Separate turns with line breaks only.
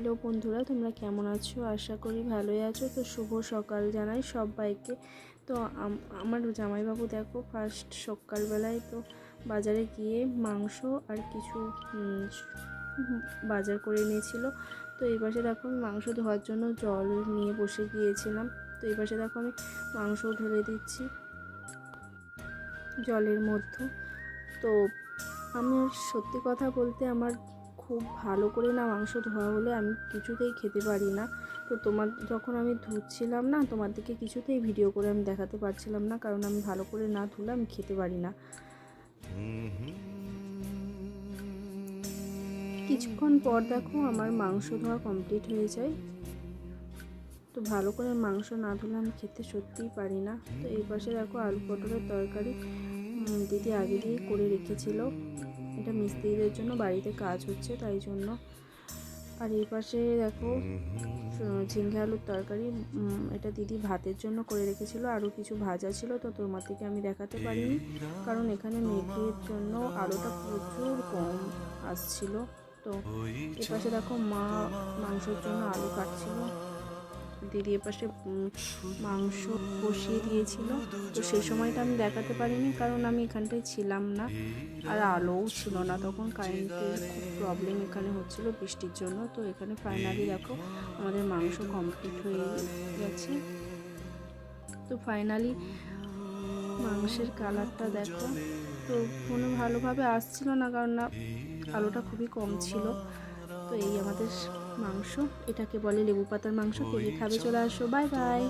Hello বন্ধুরা, তোমরা কেমন আছো? আশা করি ভালোই আছো। তো শুভ সকাল জানাই সবাইকে। তো আমার জামাইবাবু দেখো ফার্স্ট সকালবেলায় তো বাজারে গিয়ে মাংস আর কিছু বাজার করে নিয়েছিল তো এই পাশে দেখো আমি মাংস ধোয়ার জন্য জল নিয়ে বসে গিয়েছিলাম। তো এই পাশে দেখো আমি মাংস ঢেলে দিচ্ছি জলের মধ্যে। তো আমার সত্যি কথা বলতে আমার খুব ভালো করে না মাংস ধোয়া হলে আমি কিছুতেই খেতে পারি না। তো তোমার, যখন আমি ধুচ্ছিলাম না, তোমার দিকে কিছুতেই ভিডিও করে আমি দেখাতে পারছিলাম না, কারণ আমি ভালো করে না ধুলে আমি খেতে পারি না। কিছুক্ষণ পর দেখো আমার মাংস ধোয়া কমপ্লিট হয়ে যায়। তো ভালো করে মাংস না ধুলে আমি খেতে সত্যিই পারি না। তো এই পাশে দেখো আলু পটলের তরকারি দিদি আগে দিয়ে করে রেখেছিল। এটা মিস্ত্রিদের জন্য বাড়িতে কাজ হচ্ছে, তাই জন্য। আর এই পাশে দেখো ঝিঙ্গে আলুর তরকারি এটা দিদি ভাতের জন্য করে রেখেছিল, আরও কিছু ভাজা ছিল, তো তোমার থেকে আমি দেখাতে পারিনি, কারণ এখানে মেঘের জন্য আলুটা প্রচুর কম আসছিল। তো এ পাশে দেখো মা মাংসের জন্য আলু কাটছিল। দিদি উম, মাংস বসিয়ে দিয়েছিল। তো সেই সময়টা আমি দেখাতে পারিনি কারণ আমি এখানটায় ছিলাম না। আর আলোও ছিল না। তখন কারেন্টের খুব প্রবলেম এখানে হচ্ছিল বৃষ্টির জন্য। তো এখানে ফাইনালি দেখো আমাদের মাংস কমপ্লিট হয়ে গেছে। তো ফাইনালি মাংসের কালারটা দেখো। তো কোনো ভালোভাবে আসছিল না কারণ না আলোটা খুবই কম ছিল। তো এই আমাদের মাংস এটাকে বলে লেবু পাতার মাংস কে খাবে চলে আসো বাই বাই